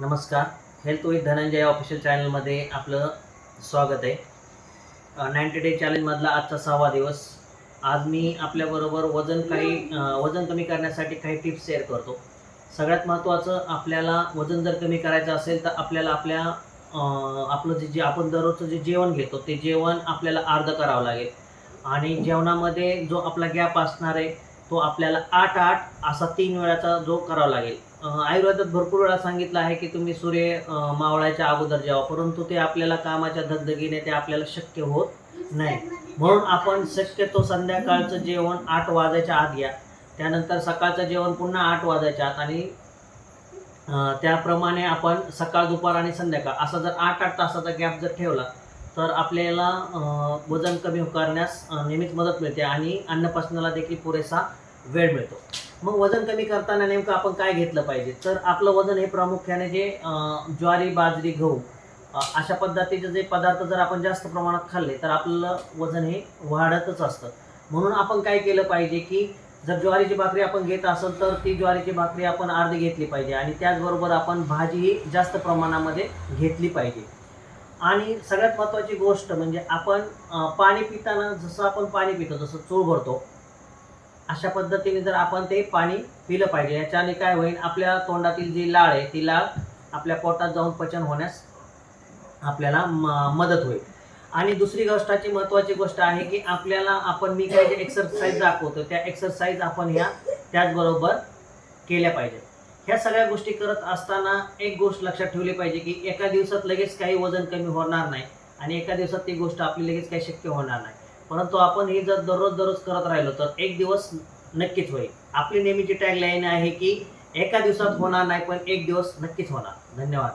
नमस्कार. Health with Dhananjay official चॅनलमध्ये आपलं स्वागत आहे. नाईन्टी डे चॅलेंजमधला आजचा सहावा दिवस. आज मी आपल्याबरोबर वजन काही वजन कमी करण्यासाठी काही टिप्स शेअर करतो. सगळ्यात महत्त्वाचं आपल्याला वजन जर कमी करायचं असेल तर आपल्याला आपल्या आपलं जे जे आपण दररोजचं जे जेवण घेतो ते जेवण आपल्याला अर्ध करावं लागेल. आणि जेवणामध्ये जो आपला गॅप असणार आहे तो आपल्याला आठ आठ असा तीन वेळाचा जो करावा लागेल. आयुर्वेदात भरपूर वेळा सांगितलं आहे की तुम्ही सूर्य अं, मावळायच्या अगोदर जेवा परंतु ते आपल्याला कामाच्या धगधगीने ते आपल्याला शक्य होत नाही. म्हणून आपण शक्यतो संध्याकाळचं जेवण आठ वाजायच्या आत घ्या. त्यानंतर सकाळचं जेवण पुन्हा आठ वाजायच्या आत आणि त्याप्रमाणे आपण सकाळ दुपार आणि संध्याकाळ असा जर आठ आठ तासाचा गॅप जर ठेवला तर आपल्याला वजन कमी करण्यास नेहमीच मदत मिळते आणि अन्नपचनाला देखील पुरेसा वेळ मिळतो. मग वजन कमी करताना नेमकं आपण काय घेतलं पाहिजे? तर आपलं वजन हे प्रामुख्याने जे ज्वारी बाजरी गहू अशा पद्धतीचे जे पदार्थ जर आपण जास्त प्रमाणात खाल्ले तर आपलं वजन हे वाढतच असतं. म्हणून आपण काय केलं पाहिजे की जर ज्वारीची भाकरी आपण घेत असेल तर ती ज्वारीची भाकरी आपण अर्धी घेतली पाहिजे आणि त्याचबरोबर आपण भाजीही जास्त प्रमाणामध्ये घेतली पाहिजे. आणि सगळ्यात महत्त्वाची गोष्ट म्हणजे आपण पाणी पिताना जसं आपण पाणी पितो जसं चूळ भरतो अशा पद्धतीने जर आपण ते पाणी पिलं पाहिजे. याच्याने काय होईल? आपल्या तोंडातील जी लाळ आहे ती लाळ आपल्या पोटात जाऊन पचन होण्यास आपल्याला म- मदत होईल. आणि दुसरी गोष्टाची महत्त्वाची गोष्ट आहे की आपल्याला आपण मी काही जे एक्सरसाइज दाखवतो त्या एक्सरसाइज आपण ह्या त्याचबरोबर केल्या पाहिजेत. ह्या सगळ्या गोष्टी करत असताना एक गोष्ट लक्षात ठेवली पाहिजे की एका दिवसात लगेच काही वजन कमी होणार नाही आणि एका दिवसात ती गोष्ट आपली लगेच काही शक्य होणार नाही. परंतु आपण हे जर दररोज दररोज करत राहिलो तर एक दिवस नक्कीच होईल. आपली नेहमीची टॅगलाईन आहे की एका दिवसात होणार नाही पण एक दिवस नक्कीच होणार. धन्यवाद.